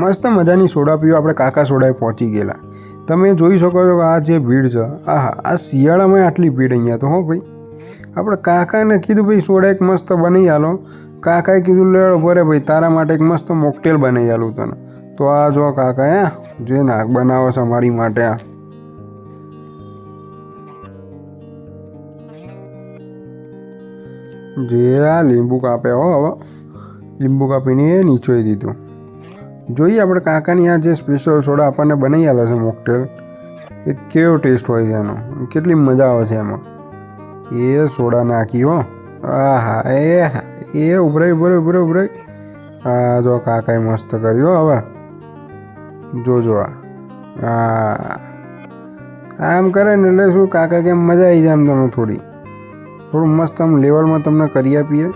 મસ્ત મજાની સોડા પીવા આપણે કાકા સોડાએ પહોંચી ગયેલા. તમે જોઈ શકો છો કે આ જે ભીડ છે, આહા, આ શિયાળામાં આટલી ભીડ અહીંયા તો હો ભાઈ. આપણે કાકાને કીધું ભાઈ સોડા એક મસ્ત બનાવી આલો. કાકાએ કીધું, લે ભરે ભાઈ, તારા માટે એક મસ્ત મોકટેલ બનાવી આલું તને. તો આ જો કાકા, હે, જે નાક બનાવે છે અમારી માટે આ. જે આ લીંબુ કાપે હો હવે લીંબુ કાપીને એ નીચોઈ દીધું. જોઈએ આપણે કાકાની આ જે સ્પેશિયલ સોડા આપણને બનાવી આવે છે મોકટેલ એ કેવો ટેસ્ટ હોય છે એનો? કેટલી મજા આવે છે એમાં? એ સોડા નાખી હો. આ હા એ હા, એ ઉભરાય ઉભરાય ઉભરાય ઉભરાય. આ જો કાકાએ મસ્ત કર્યો હવે. જોજો આ. આ આમ કરે ને એટલે શું કાકા કેમ મજા આવી જાય એમ તમે થોડી. થોડું મસ્ત આમ લેવલમાં તમને કરી આપીએ.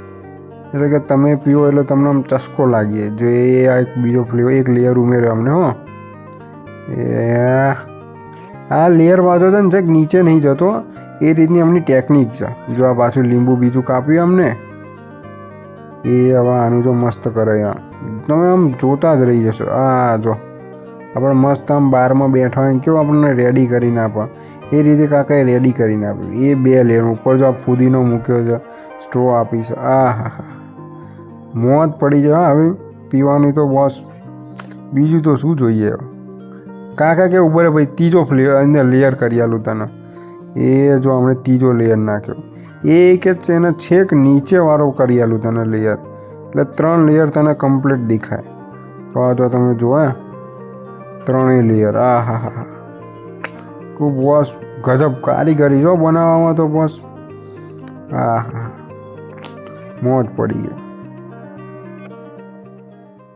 એટલે કે તમે પીવો એટલે તમને આમ ચસ્કો લાગીએ. જો એ આ એક બીજો ફ્લેવર એક લેયર ઉમેર્યો અમને, હો. એ આ લેયર પાછો છે ને છેક નીચે નહીં જતો. એ રીતની અમની ટેકનિક છે. જો આ પાછું લીંબુ બીજું કાપ્યું અમને, એ હવે આનું જો મસ્ત કરે આ તમે આમ જોતા જ રહી જશો. આ જો, આપણે મસ્ત આમ બારમાં બેઠા હોય ને કેવું આપણને રેડી કરીને આપે. એ રીતે કાકાએ રેડી કરીને આપ્યું. એ બે લેયર ઉપર જો આ ફુદીનો મૂક્યો છે સ્ટ્રો આપી છે. આ, હા હા. મોત પડી જાય, હવે પીવાની તો બોસ. બીજું તો શું જોઈએ? કાકા કે ઉભરે ભાઈ, ત્રીજો ફ્લેવર અંદર લેયર કરી આલું તને. એ જો હમણે ત્રીજો લેયર નાખ્યો. એ કે એને છેક નીચેવાળો કરી આલું તને લેયર એટલે ત્રણ લેયર તને કમ્પ્લીટ દેખાય. તો આ જો તમે જોયા ત્રણેય લેયર આ હા હા હા ખૂબ બોસ ગજબ કારીગરી જો બનાવવામાં તો બોસ. આ હા મોજ પડી ગઈ.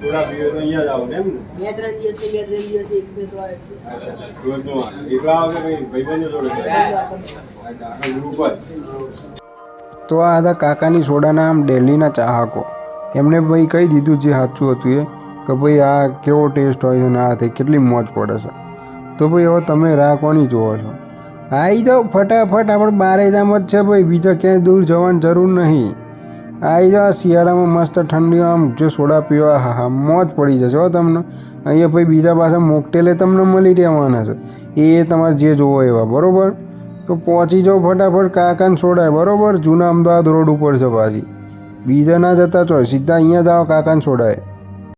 થોડા પીવે તો અહીંયા જ આવો એમ ને? બે ત્રણ દિવસ બે ત્રણ દિવસ એક બે તો આવે. રોજનું આ. એકલા આવે કે ભાઈબંધો જોડે ગ્રુપ જ? તો આ હતા કાકાની સોડાના આમ ડેલીના ચાહકો. એમને ભાઈ કહી દીધું જે સાચું હતું એ કે ભાઈ આ કેવો ટેસ્ટ હોય છે ને આ થઈ કેટલી મોજ પડે છે. તો ભાઈ હવે તમે રાહ કોની જોવો છો? આવી જાઓ ફટાફટ આપણે બારે જામ જ છે ભાઈ બીજા ક્યાંય દૂર જવાની જરૂર નહીં. આવી જાઓ, શિયાળામાં મસ્ત ઠંડી આમ જો સોડા પીવા, હા હા, મોજ પડી જશે, હો, તમને. અહીંયા ભાઈ બીજા પાસે મોકટેલે તમને મળી રહેવાના છે. એ તમારે જે જોવો એવા, બરાબર? તો પહોંચી જાઓ ફટાફટ, કાકાને સોડાય, બરાબર? જૂના અમદાવાદ રોડ ઉપર છે પાછી. બીજા ના જતા છો સીધા અહીંયા જાઓ કાકાને છોડાય